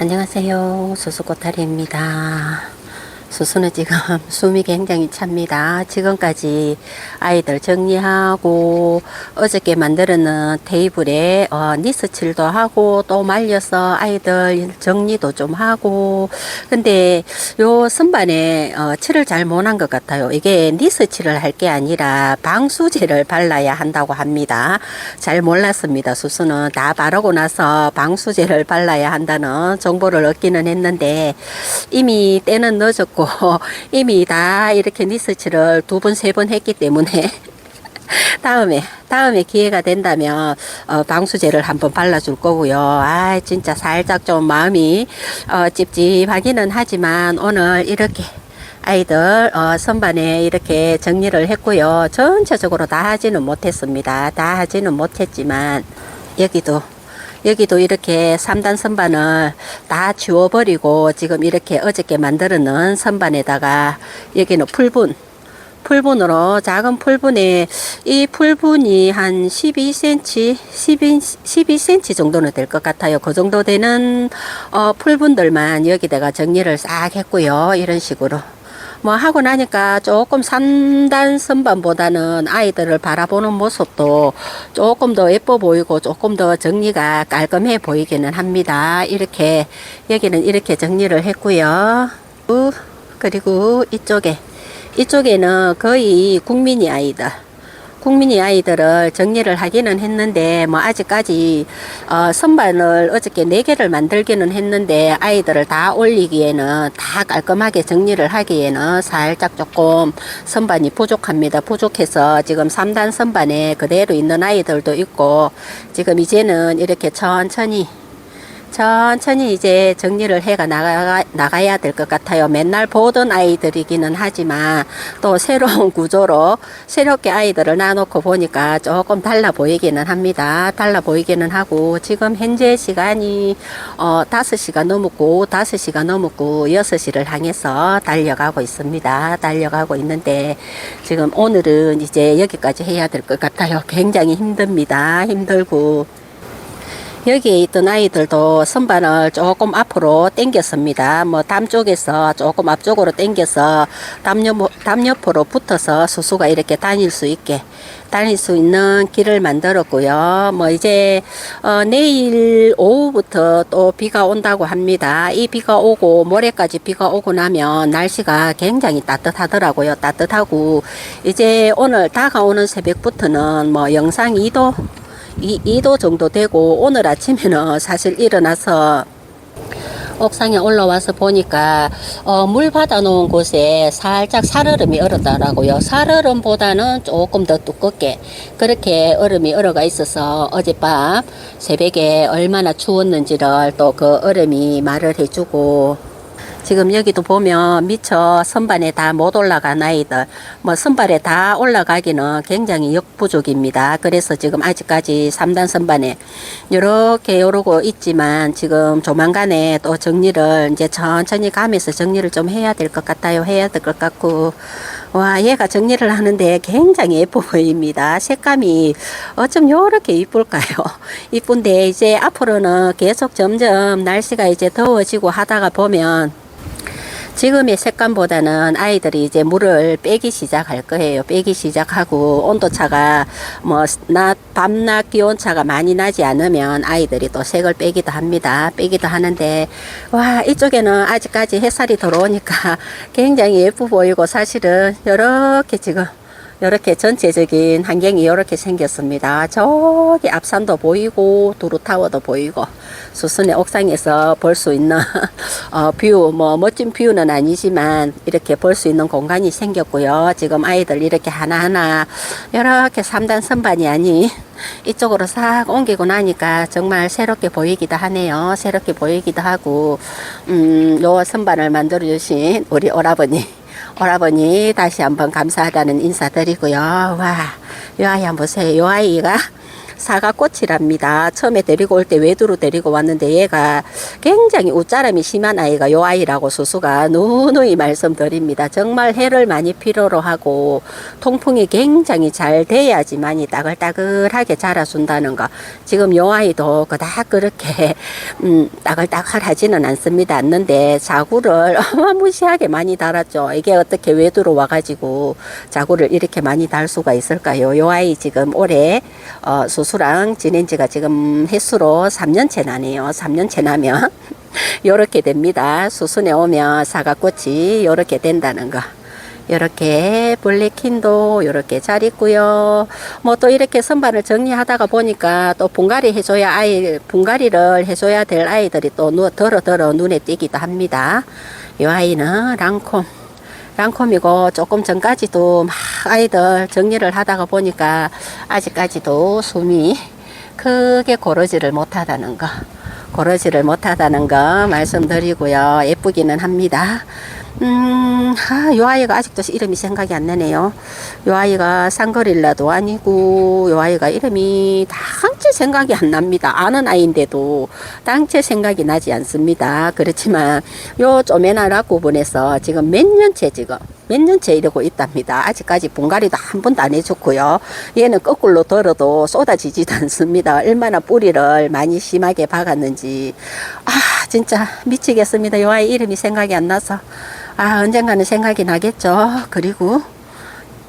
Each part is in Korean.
안녕하세요. 수수꽃다리입니다. 수수는 지금 숨이 굉장히 찹니다. 지금까지 아이들 정리하고 어저께 만들었는 테이블에 어, 니스칠도 하고 또 말려서 아이들 정리도 좀 하고 근데 요 선반에 어, 칠을 잘 못한 것 같아요. 이게 니스칠을 할 게 아니라 방수제를 발라야 한다고 합니다. 잘 몰랐습니다. 수수는 다 바르고 나서 방수제를 발라야 한다는 정보를 얻기는 했는데 이미 때는 늦었고 이미 다 이렇게 니스치를 두 번, 세 번 했기 때문에 다음에 다음에 기회가 된다면 어, 방수제를 한번 발라줄 거고요. 아 진짜 살짝 좀 마음이 어, 찝찝하기는 하지만 오늘 이렇게 아이들 어, 선반에 이렇게 정리를 했고요. 전체적으로 다 하지는 못했습니다. 다 하지는 못했지만 여기도 여기도 이렇게 3단 선반을 다 지워버리고 지금 이렇게 어저께 만들어 놓은 선반에다가 여기는 풀분 풀분으로 작은 풀분에 이 풀분이 한 12cm, 12, 12cm 정도는 될 것 같아요. 그 정도 되는 어, 풀분들만 여기다가 정리를 싹 했고요. 이런 식으로. 뭐 하고 나니까 조금 3단 선반보다는 아이들을 바라보는 모습도 조금 더 예뻐 보이고 조금 더 정리가 깔끔해 보이기는 합니다. 이렇게 여기는 이렇게 정리를 했고요. 우, 그리고 이쪽에 이쪽에는 거의 국민이 아이들 국민이 아이들을 정리를 하기는 했는데 뭐 아직까지 어, 선반을 어저께 네 개를 만들기는 했는데 아이들을 다 올리기에는 다 깔끔하게 정리를 하기에는 살짝 조금 선반이 부족합니다. 부족해서 지금 3단 선반에 그대로 있는 아이들도 있고 지금 이제는 이렇게 천천히 천천히 이제 정리를 해가 나가, 나가야 될 것 같아요. 맨날 보던 아이들이기는 하지만 또 새로운 구조로 새롭게 아이들을 놔놓고 보니까 조금 달라 보이기는 합니다. 달라 보이기는 하고 지금 현재 시간이 어, 5시가 넘었고 5시가 넘었고 6시를 향해서 달려가고 있습니다. 달려가고 있는데 지금 오늘은 이제 여기까지 해야 될 것 같아요. 굉장히 힘듭니다. 힘들고 여기에 있던 아이들도 선반을 조금 앞으로 당겼습니다. 뭐 담 쪽에서 조금 앞쪽으로 당겨서 담, 옆, 담 옆으로 붙어서 수수가 이렇게 다닐 수 있게 다닐 수 있는 길을 만들었고요. 뭐 이제 어, 내일 오후부터 또 비가 온다고 합니다. 이 비가 오고 모레까지 비가 오고 나면 날씨가 굉장히 따뜻하더라고요. 따뜻하고 이제 오늘 다가오는 새벽부터는 뭐 영상 2도 이 2도 정도 되고 오늘 아침에는 사실 일어나서 옥상에 올라와서 보니까 어, 물 받아 놓은 곳에 살짝 살얼음이 얼었더라고요. 살얼음보다는 조금 더 두껍게 그렇게 얼음이 얼어가 있어서 어젯밤 새벽에 얼마나 추웠는지를 또 그 얼음이 말을 해주고 지금 여기도 보면 미처 선반에 다 못 올라간 아이들 뭐 선반에 다 올라가기는 굉장히 역부족입니다. 그래서 지금 아직까지 3단 선반에 이렇게 요러고 있지만 지금 조만간에 또 정리를 이제 천천히 가면서 정리를 좀 해야 될 것 같아요. 해야 될 것 같고 와 얘가 정리를 하는데 굉장히 예뻐 보입니다. 색감이 어쩜 요렇게 이쁠까요? 이쁜데 이제 앞으로는 계속 점점 날씨가 이제 더워지고 하다가 보면 지금의 색감보다는 아이들이 이제 물을 빼기 시작할 거예요. 빼기 시작하고 온도차가 뭐 낮, 밤낮 기온차가 많이 나지 않으면 아이들이 또 색을 빼기도 합니다. 빼기도 하는데 와 이쪽에는 아직까지 햇살이 들어오니까 굉장히 예뻐 보이고 사실은 이렇게 지금 이렇게 전체적인 환경이 이렇게 생겼습니다. 저기 앞산도 보이고 두루타워도 보이고 수순의 옥상에서 볼 수 있는 어, 뷰, 뭐 멋진 뷰는 아니지만 이렇게 볼 수 있는 공간이 생겼고요. 지금 아이들 이렇게 하나하나 이렇게 3단 선반이 아닌 이쪽으로 싹 옮기고 나니까 정말 새롭게 보이기도 하네요. 새롭게 보이기도 하고 음, 요 선반을 만들어 주신 우리 오라버니 오라버니 다시 한번 감사하다는 인사드리고요. 와, 요 아이 한번 보세요. 요 아이가 사과꽃이랍니다. 처음에 데리고 올 때 외두로 데리고 왔는데 얘가 굉장히 웃자람이 심한 아이가 요 아이라고 수수가 누누이 말씀드립니다. 정말 해를 많이 필요로 하고 통풍이 굉장히 잘 돼야지만이 따글따글하게 자라준다는 거. 지금 요 아이도 그닥 그렇게 음, 따글따글하지는 않습니다. 않는데 자구를 어마무시하게 많이 달았죠. 이게 어떻게 외두로 와가지고 자구를 이렇게 많이 달 수가 있을까요? 요 아이 지금 올해 어, 수 수랑 지낸 지가 지금 횟수로 3년째 나네요. 3년째 나면 요렇게 됩니다. 수순에 오면 사과꽃이 요렇게 된다는 거. 이렇게 블랙킨도 이렇게 잘 있고요. 뭐 또 이렇게 선반을 정리하다가 보니까 또 분갈이 해줘야 아이 분갈이를 해줘야 될 아이들이 또 누, 덜어 덜어 눈에 띄기도 합니다. 이 아이는 랑콤. 랑콤이고 조금 전까지도 막 아이들 정리를 하다가 보니까 아직까지도 숨이 크게 고르지를 못하다는 거. 고르지를 못하다는 거 말씀드리고요. 예쁘기는 합니다. 음, 아, 요 아이가 아직도 이름이 생각이 안 나네요. 요 아이가 상거릴라도 아니고, 요 아이가 이름이 당체 생각이 안 납니다. 아는 아이인데도 당체 생각이 나지 않습니다. 그렇지만, 요 쪼매나라 구분에서 지금 몇 년째 지금, 몇 년째 이러고 있답니다. 아직까지 분갈이도 한 번도 안 해줬고요. 얘는 거꾸로 덜어도 쏟아지지도 않습니다. 얼마나 뿌리를 많이 심하게 박았는지. 아, 진짜 미치겠습니다. 요 아이 이름이 생각이 안 나서. 아, 언젠가는 생각이 나겠죠. 그리고,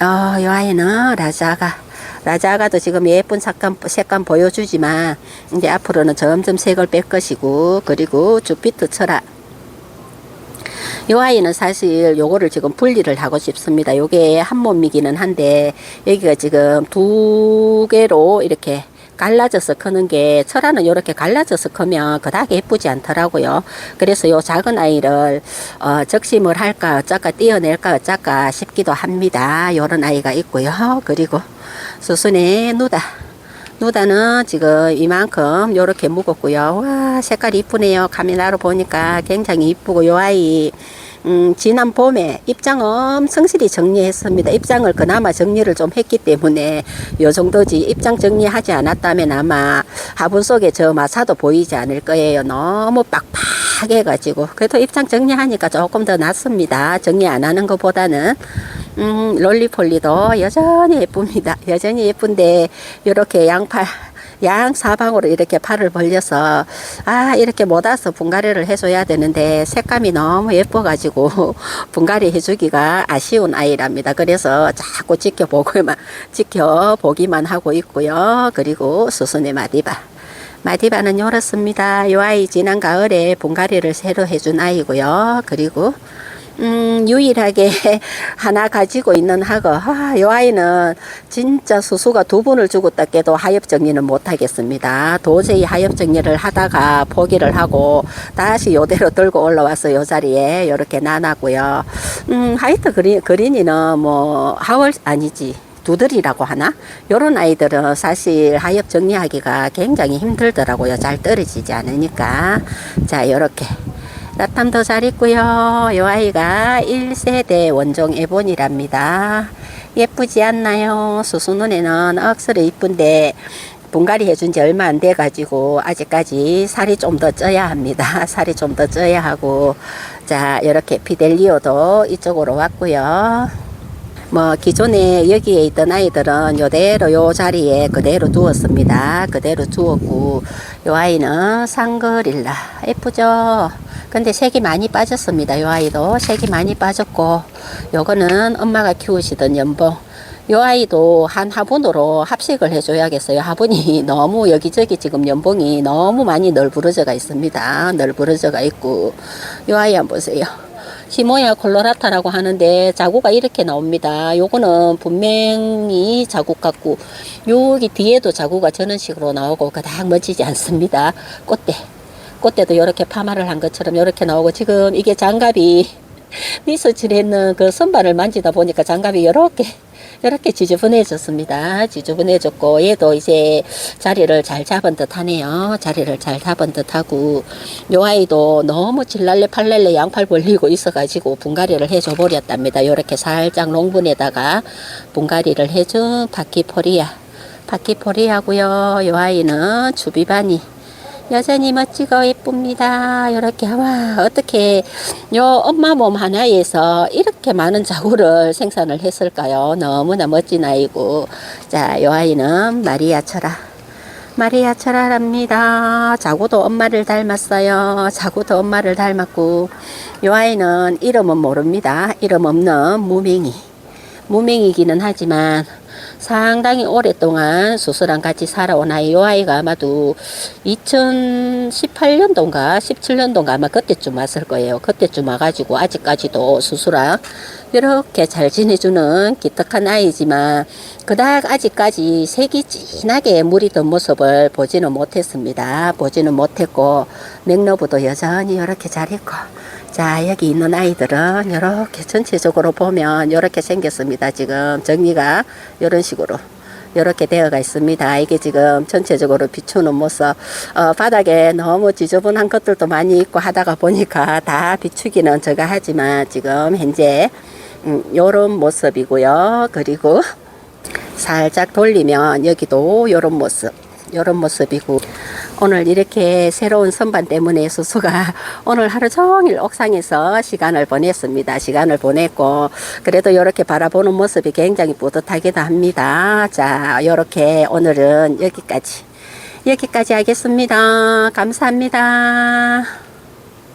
어, 요 아이는 라자가. 라자가도 지금 예쁜 색감, 색감 보여주지만, 이제 앞으로는 점점 색을 뺄 것이고, 그리고 주피트 철학. 요 아이는 사실 요거를 지금 분리를 하고 싶습니다. 요게 한 몸이기는 한데, 여기가 지금 두 개로 이렇게 갈라져서 크는 게 철화는 이렇게 갈라져서 크면 그닥 예쁘지 않더라고요. 그래서 요 작은 아이를 어, 적심을 할까 어쩔까 띄어낼까 어쩔까 싶기도 합니다. 요런 아이가 있고요. 그리고 수순의 누다. 누다는 지금 이만큼 요렇게 묵었고요. 와 색깔이 이쁘네요. 카메라로 보니까 굉장히 이쁘고 요 아이 음, 지난 봄에 입장 엄청 실히 정리했습니다. 입장을 그나마 정리를 좀 했기 때문에 요 정도지 입장 정리하지 않았다면 아마 화분 속에 저 마사도 보이지 않을 거예요. 너무 빡빡해가지고 그래도 입장 정리하니까 조금 더 낫습니다. 정리 안 하는 것보다는 음, 롤리폴리도 여전히 예쁩니다. 여전히 예쁜데 이렇게 양팔 양 사방으로 이렇게 팔을 벌려서 아 이렇게 못 와서 분갈이를 해줘야 되는데 색감이 너무 예뻐가지고 분갈이 해주기가 아쉬운 아이랍니다. 그래서 자꾸 지켜보고만 지켜보기만 하고 있고요. 그리고 수순의 마디바. 마디바는 이렇습니다. 이 아이 지난 가을에 분갈이를 새로 해준 아이고요. 그리고 음, 유일하게 하나 가지고 있는 학어. 아, 요 아이는 진짜 수수가 두 분을 주고 닦게도 하엽 정리는 못 하겠습니다. 도저히 하엽 정리를 하다가 포기를 하고 다시 요대로 들고 올라와서 요 자리에 요렇게 놔놨고요. 음, 하이트 그린, 그린이는 뭐, 하월, 아니지. 두들이라고 하나? 요런 아이들은 사실 하엽 정리하기가 굉장히 힘들더라고요. 잘 떨어지지 않으니까. 자, 요렇게. 라탐도 잘 있고요. 요 아이가 1세대 원종 에본이랍니다. 예쁘지 않나요? 수수 눈에는 억수로 이쁜데 분갈이 해준 지 얼마 안 돼가지고 아직까지 살이 좀 더 쪄야 합니다. 살이 좀 더 쪄야 하고 자 이렇게 피델리오도 이쪽으로 왔고요. 뭐 기존에 여기에 있던 아이들은 요대로 요 자리에 그대로 두었습니다. 그대로 두었고 요 아이는 상거릴라 예쁘죠? 근데 색이 많이 빠졌습니다. 요 아이도 색이 많이 빠졌고 요거는 엄마가 키우시던 연봉 요 아이도 한 화분으로 합식을 해줘야겠어요. 화분이 너무 여기저기 지금 연봉이 너무 많이 널브러져가 있습니다. 널브러져가 있고 요 아이 한번 보세요. 히모야 콜로라타라고 하는데 자구가 이렇게 나옵니다. 요거는 분명히 자국 같고 여기 뒤에도 자구가 저런 식으로 나오고 그닥 멋지지 않습니다. 꽃대 꽃대도 이렇게 파마를 한 것처럼 이렇게 나오고 지금 이게 장갑이 리서치했는 그 선반을 만지다 보니까 장갑이 이렇게 이렇게 지저분해졌습니다. 지저분해졌고 얘도 이제 자리를 잘 잡은 듯 하네요. 자리를 잘 잡은 듯 하고 요 아이도 너무 질랄레 팔랄레 양팔 벌리고 있어가지고 분갈이를 해줘 버렸답니다. 요렇게 살짝 롱분에다가 분갈이를 해준 바퀴포리아 바퀴포리 하고요. 요 아이는 주비바니. 여전히 멋지고 예쁩니다. 이렇게 와 어떻게 요 엄마 몸 하나에서 이렇게 많은 자구를 생산을 했을까요? 너무나 멋진 아이고 자요 아이는 마리아 철아 마리아 철아랍니다. 자구도 엄마를 닮았어요. 자구도 엄마를 닮았고 요 아이는 이름은 모릅니다. 이름 없는 무맹이 무맹이기는 하지만 상당히 오랫동안 수수랑 같이 살아온 아이. 요 아이가 아마도 2018년도인가 17년도인가 아마 그때쯤 왔을 거예요. 그때쯤 와가지고 아직까지도 수수랑 이렇게 잘 지내주는 기특한 아이지만 그닥 아직까지 색이 진하게 든 모습을 보지는 못했습니다. 보지는 못했고 맥너브도 여전히 이렇게 잘했고 자 여기 있는 아이들은 이렇게 전체적으로 보면 이렇게 생겼습니다. 지금 정리가 이런 식으로 이렇게 되어가 있습니다. 이게 지금 전체적으로 비추는 모습 어, 바닥에 너무 지저분한 것들도 많이 있고 하다가 보니까 다 비추기는 제가 하지만 지금 현재 음, 요런 모습이고요. 그리고 살짝 돌리면 여기도 요런 모습 요런 모습이고 오늘 이렇게 새로운 선반 때문에 수수가 오늘 하루 종일 옥상에서 시간을 보냈습니다. 시간을 보냈고 그래도 이렇게 바라보는 모습이 굉장히 뿌듯하기도 합니다. 자, 이렇게 오늘은 여기까지 여기까지 하겠습니다. 감사합니다.